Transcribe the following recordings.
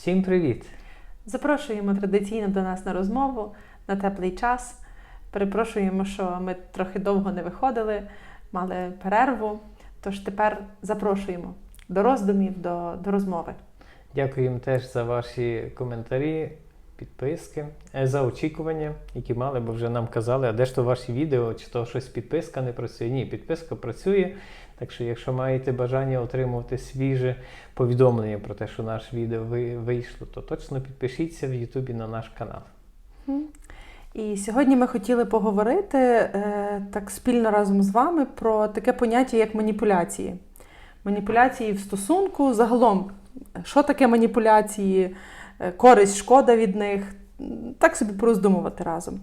Всім привіт! Запрошуємо традиційно до нас на розмову на теплий час. Перепрошуємо, що ми трохи довго не виходили, мали перерву. Тож тепер запрошуємо до роздумів, до, до розмови. Дякуємо теж за ваші коментарі, підписки, е, за очікування, які мали, бо вже нам казали, а де ж то ваші відео, чи то щось підписка не працює. Ні, підписка працює. Так що, якщо маєте бажання отримувати свіже повідомлення про те, що наше відео вийшло, то точно підпишіться в Ютубі на наш канал. І сьогодні ми хотіли поговорити е, так спільно разом з вами про таке поняття, як маніпуляції. Маніпуляції в стосунку загалом, що таке маніпуляції, користь, шкода від них. Так собі пороздумувати разом.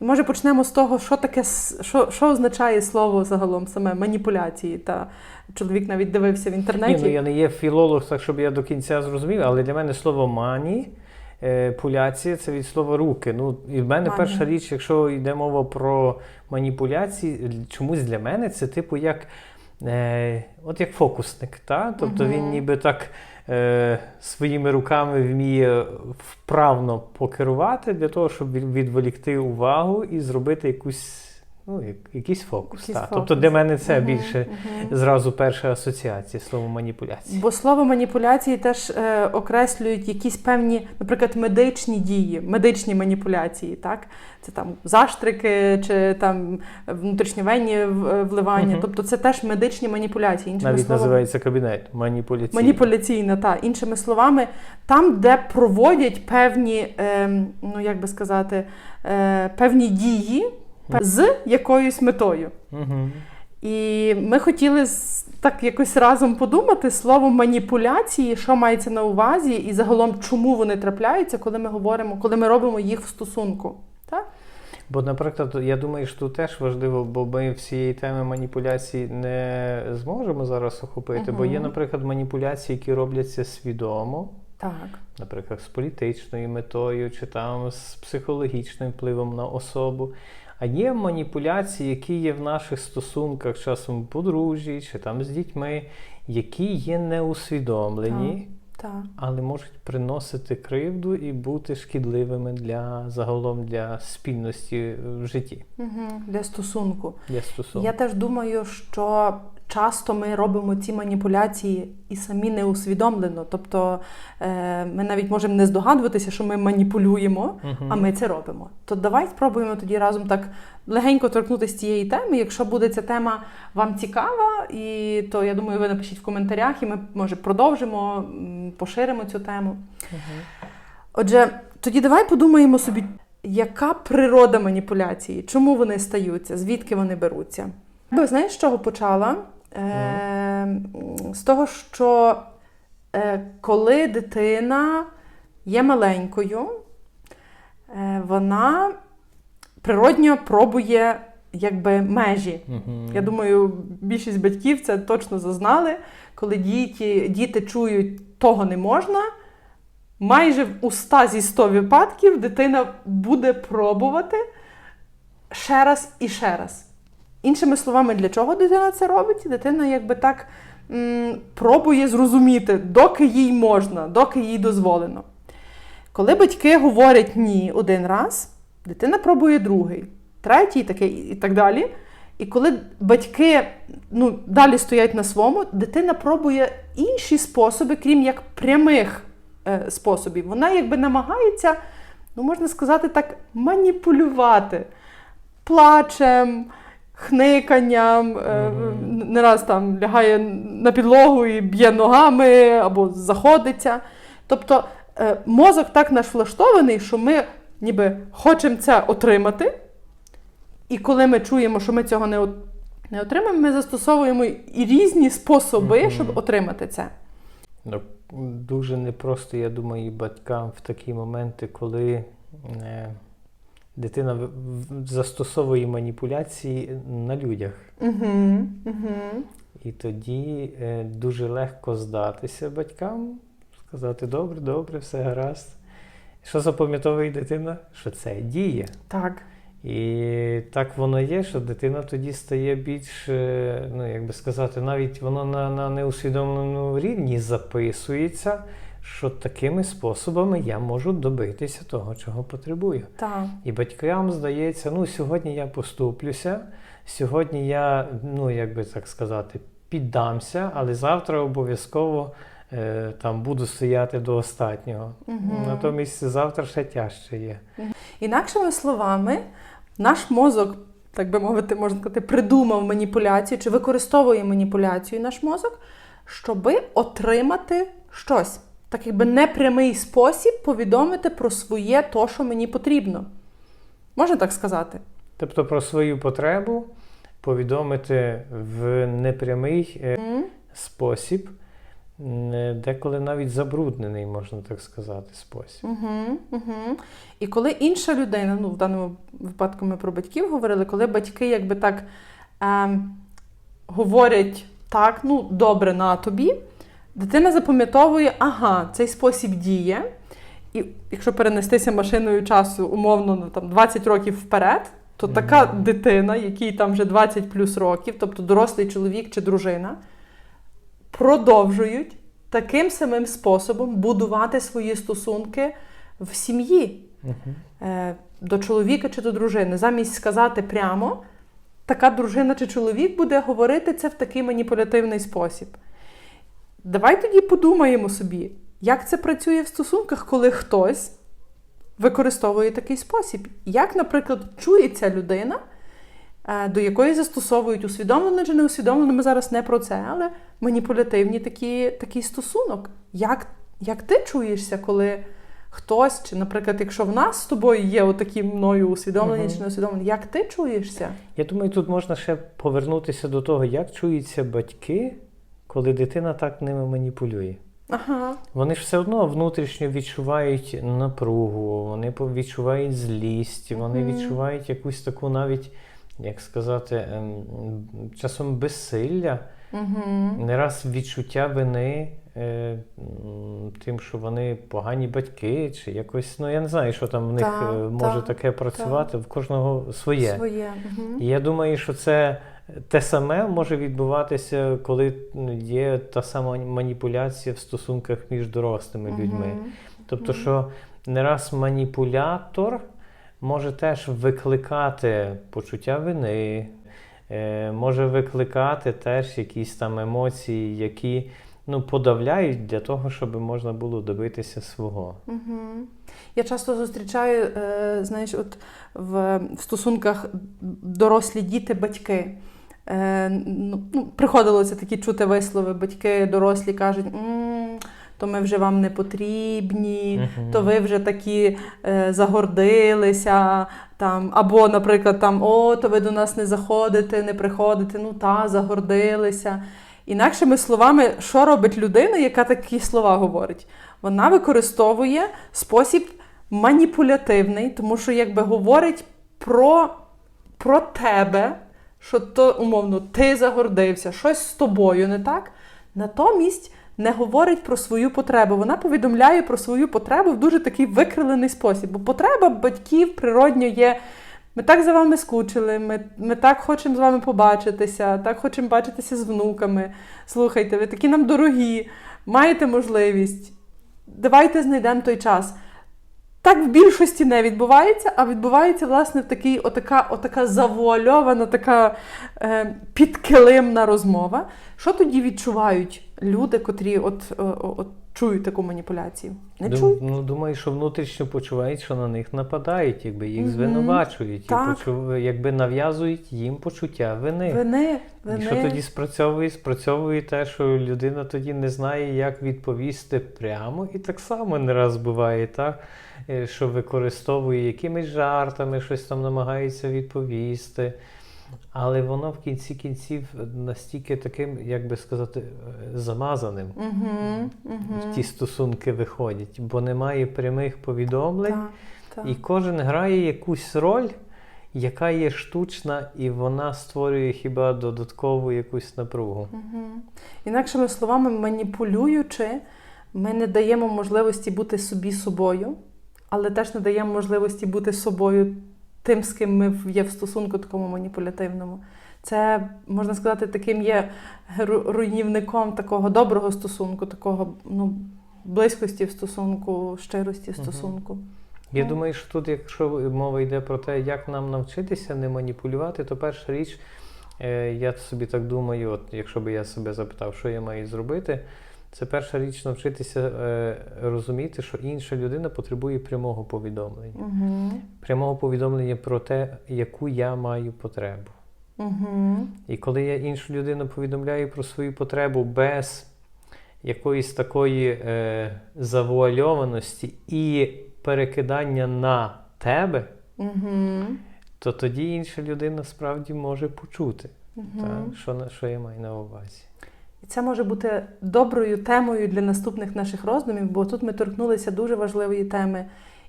І може почнемо з того, що таке що, що означає слово загалом саме маніпуляції. Та чоловік навіть дивився в Ні, інтернеті. ну я не є філолог, так щоб я до кінця зрозумів, але для мене слово мані. е, Пуляція це від слова руки. Ну, і в мене Мані. перша річ, якщо йде мова про маніпуляції, чомусь для мене це типу як, е, от як фокусник. Та? Тобто він ніби так е, своїми руками вміє вправно покерувати для того, щоб відволікти увагу і зробити якусь, ну, якийсь фокус. Якийсь та. фокус. Тобто для мене це Мгм, більше мгм. зразу перша асоціація слово маніпуляція. Бо слово маніпуляції теж е, окреслюють якісь певні, наприклад, медичні дії, медичні маніпуляції, так? Це там заштрики чи там внутрішньовенні е, вливання. Мгм. Тобто це теж медичні маніпуляції. Іншими Навіть словами, називається кабінет маніпуляційний. маніпуляційна, та іншими словами, там, де проводять певні, е, ну як би сказати, е, певні дії з якоюсь метою. Угу. І ми хотіли так якось разом подумати слово маніпуляції, що мається на увазі, і загалом чому вони трапляються, коли ми говоримо, коли ми робимо їх в стосунку. Так? Бо, наприклад, я думаю, що тут теж важливо, бо ми всієї теми маніпуляцій не зможемо зараз охопити. Бо є, наприклад, маніпуляції, які робляться свідомо, Так. наприклад, з політичною метою, чи там з психологічним впливом на особу. А є маніпуляції, які є в наших стосунках часом в подружжі, чи там з дітьми, які є неусвідомлені. Так. але можуть приносити кривду і бути шкідливими для загалом для спільності в житті, Угу. Для стосунку. для стосунку. Я теж думаю, що часто ми робимо ці маніпуляції і самі не усвідомлено. Тобто е, ми навіть можемо не здогадуватися, що ми маніпулюємо, а ми це робимо. То давай спробуємо тоді разом так легенько торкнутися цієї теми. Якщо буде ця тема вам цікава, і то я думаю, ви напишіть в коментарях, і ми може продовжимо, поширимо цю тему. Отже, тоді давай подумаємо собі, яка природа маніпуляції, чому вони стаються, звідки вони беруться. Я знаєш, з чого почала? Е, з того, що е, коли дитина є маленькою, е, вона природньо пробує якби межі. Я думаю, більшість батьків це точно зазнали, коли діти, діти чують, того не можна. Майже у 100 зі 100 випадків дитина буде пробувати ще раз і ще раз. Іншими словами, для чого дитина це робить? Дитина якби так м, пробує зрозуміти, доки їй можна, доки їй дозволено. Коли батьки говорять ні один раз, дитина пробує другий, третій таке, і так далі. І коли батьки ну, далі стоять на своєму, дитина пробує інші способи, крім як прямих е, способів. Вона якби намагається, ну можна сказати так, маніпулювати плачем, хниканням, е, не раз там лягає на підлогу і б'є ногами або заходиться. Тобто е, мозок так наш влаштований, що ми ніби хочемо це отримати. І коли ми чуємо, що ми цього не, не отримаємо, ми застосовуємо і різні способи, Мгм. щоб отримати це. Ну, Дуже непросто, я думаю, і батькам в такі моменти, коли е, дитина застосовує маніпуляції на людях. Угу, угу. І тоді е, дуже легко здатися батькам, сказати: добре, добре, все гаразд. Що запам'ятовує дитина? Що це діє. Так. І так воно є, що дитина тоді стає більш, е, ну як би сказати, навіть воно на, на неусвідомленому рівні записується що такими способами я можу добитися того, чого потребую. Так. І батькам здається, ну сьогодні я поступлюся, сьогодні я, ну як би так сказати, піддамся, але завтра обов'язково е, там буду стояти до останнього. Мгм. Натомість завтра ще тяжче є. Інакшими словами, наш мозок, так би мовити, можна сказати, придумав маніпуляцію чи використовує маніпуляцію наш мозок, щоби отримати щось. Так якби непрямий спосіб повідомити про своє то, що мені потрібно. Можна так сказати? Тобто про свою потребу повідомити в непрямий е, М? спосіб, е, деколи навіть забруднений, можна так сказати, спосіб. Угу, угу. І коли інша людина, ну в даному випадку ми про батьків говорили, коли батьки якби так ем, говорять так, ну добре на тобі, дитина запам'ятовує, ага, цей спосіб діє. І якщо перенестися машиною часу умовно на там 20 років вперед, то така Мгм. дитина, якій там вже 20 плюс років, тобто дорослий чоловік чи дружина, продовжують таким самим способом будувати свої стосунки в сім'ї Мгм. е, до чоловіка чи до дружини. Замість сказати прямо, така дружина чи чоловік буде говорити це в такий маніпулятивний спосіб. Давай тоді подумаємо собі, як це працює в стосунках, коли хтось використовує такий спосіб. Як, наприклад, чується людина, е, до якої застосовують усвідомлено чи неусвідомлено, ми зараз не про це, але маніпулятивні такі, такий стосунок. Як, як ти чуєшся, коли хтось, чи, наприклад, якщо в нас з тобою є отакі мною усвідомлені Мгм. чи неусвідомлені, як ти чуєшся? Я думаю, тут можна ще повернутися до того, як чуються батьки, коли дитина так ними маніпулює. Ага. Вони ж все одно внутрішньо відчувають напругу, вони відчувають злість, вони відчувають якусь таку навіть, як сказати, ем, часом безсилля, не раз відчуття вини е, тим, що вони погані батьки, чи якось, ну я не знаю, що там в них Так, е, може так, таке працювати, в кожного своє. Своє. Угу. І я думаю, що це те саме може відбуватися, коли є та сама маніпуляція в стосунках між дорослими людьми. Тобто, Мгм. що не раз маніпулятор може теж викликати почуття вини, е, може викликати теж якісь там емоції, які ну, подавляють для того, щоб можна було добитися свого. Угу. Я часто зустрічаю, е, знаєш, от в, в стосунках дорослі діти, батьки. Е, ну, ну, приходилося такі чути вислови, батьки дорослі кажуть, «М, то ми вже вам не потрібні, то ви вже такі е, загордилися. Там, або, наприклад, там, о, то ви до нас не заходите, не приходите, ну та, загордилися. Інакшими словами, що робить людина, яка такі слова говорить? Вона використовує спосіб маніпулятивний, тому що якби говорить про, про тебе, що то умовно ти загордився, щось з тобою не так. Натомість не говорить про свою потребу. Вона повідомляє про свою потребу в дуже такий викрилений спосіб. Бо потреба батьків природньо є. Ми так за вами скучили, ми, ми так хочемо з вами побачитися, так хочемо бачитися з внуками. Слухайте, ви такі нам дорогі, маєте можливість. Давайте знайдемо той час. Так в більшості не відбувається, а відбувається, власне, в такій отака, отака завуальована, така е, підкилимна розмова. Що тоді відчувають люди, котрі от, от чують таку маніпуляцію? Не Дум- чують? Ну, думаю, що внутрішньо почувають, що на них нападають, якби їх звинувачують, і Так. почув- якби нав'язують їм почуття вини. Вини, І що тоді спрацьовує? Спрацьовує те, що людина тоді не знає, як відповісти прямо, і так само не раз буває, так? Е, що використовує якимись жартами, щось там намагається відповісти. Але воно в кінці кінців настільки таким, як би сказати, замазаним. Угу, угу. Ті стосунки виходять, бо немає прямих повідомлень, Так, так. і кожен грає якусь роль, яка є штучна, і вона створює хіба додаткову якусь напругу. Угу. Інакшими словами, маніпулюючи, ми не даємо можливості бути собі собою, але теж не даємо можливості бути собою тим, з ким ми є в стосунку такому маніпулятивному. Це, можна сказати, таким є руйнівником такого доброго стосунку, такого ну, близькості в стосунку, щирості в стосунку. Я Ну. думаю, що тут, якщо мова йде про те, як нам навчитися не маніпулювати, то перша річ, е, я собі так думаю, от якщо би я себе запитав, що я маю зробити, це перша річ навчитися е, розуміти, що інша людина потребує прямого повідомлення. Угу. Прямого повідомлення про те, яку я маю потребу. Угу. І коли я іншу людину повідомляю про свою потребу без якоїсь такої е, завуальованості і перекидання на тебе, Угу. то тоді інша людина справді може почути, Угу. та, що, що я маю на увазі. Це може бути доброю темою для наступних наших роздумів, бо тут ми торкнулися дуже важливої теми,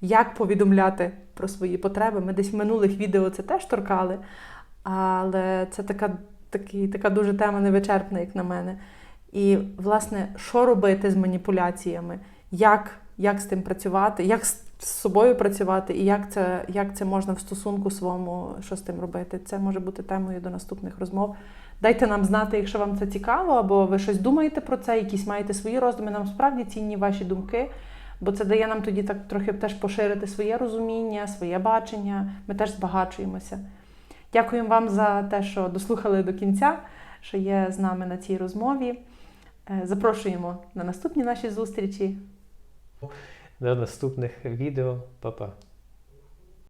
як повідомляти про свої потреби. Ми десь в минулих відео це теж торкали, але це така, такі, така дуже тема невичерпна, як на мене. І, власне, що робити з маніпуляціями? Як, як з тим працювати, як з собою працювати, і як це, як це можна в стосунку своєму, що з тим робити? Це може бути темою до наступних розмов. Дайте нам знати, якщо вам це цікаво, або ви щось думаєте про це, якісь маєте свої роздуми. Нам справді цінні ваші думки, бо це дає нам тоді так трохи теж поширити своє розуміння, своє бачення. Ми теж збагачуємося. Дякуємо вам за те, що дослухали до кінця, що є з нами на цій розмові. Е, Запрошуємо на наступні наші зустрічі. До наступних відео. Па-па.